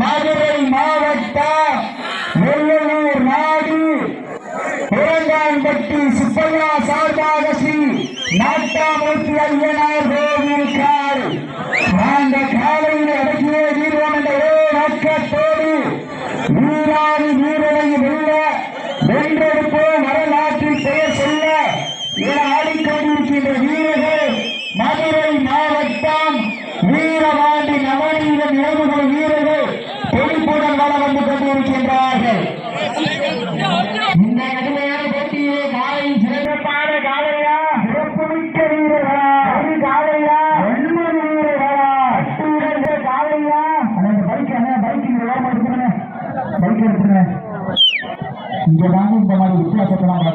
மதுரை மாவட்டம் வெள்ளலூர் நாடு. புறங்கான்பட்டி சுப்பையா சார்பாக Sri நாட்டாமூர்த்தி ஐயனார்கள் llegando un de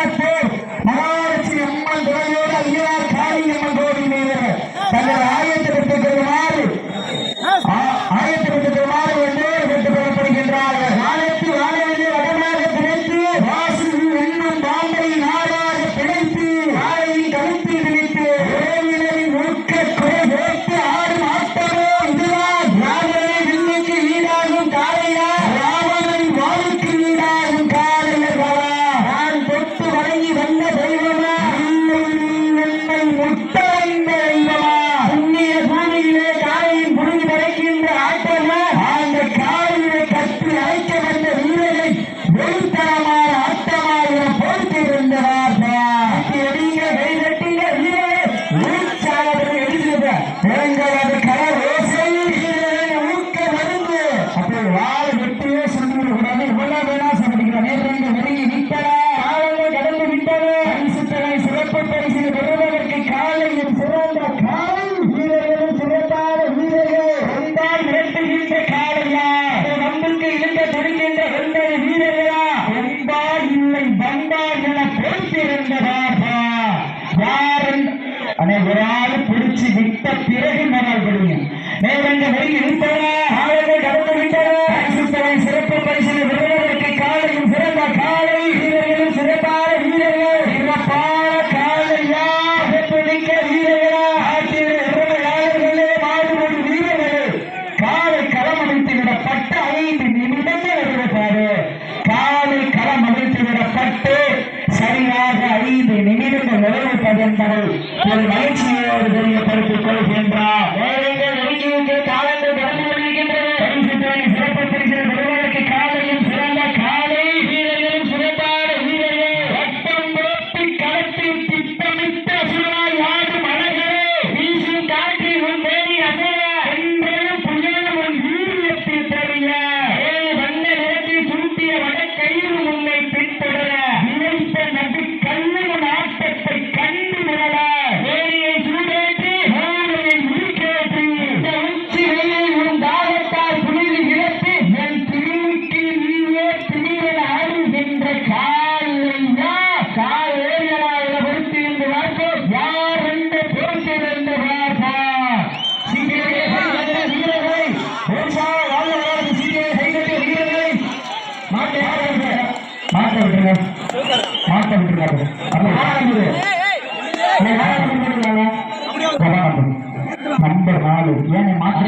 Vamos பிறகு மேலால் படுவீங்க வேற எங்க வெளியில் இருப்பவர் கடல் ஒரு பருப்பு கொள்கின்றார். மாட்டை மாட்ட விட்டுருங்க. மாட்ட விட்டுருங்க. அப்ப ஆரம்பிது நம்பர் நாலு ஏன் மாட்ட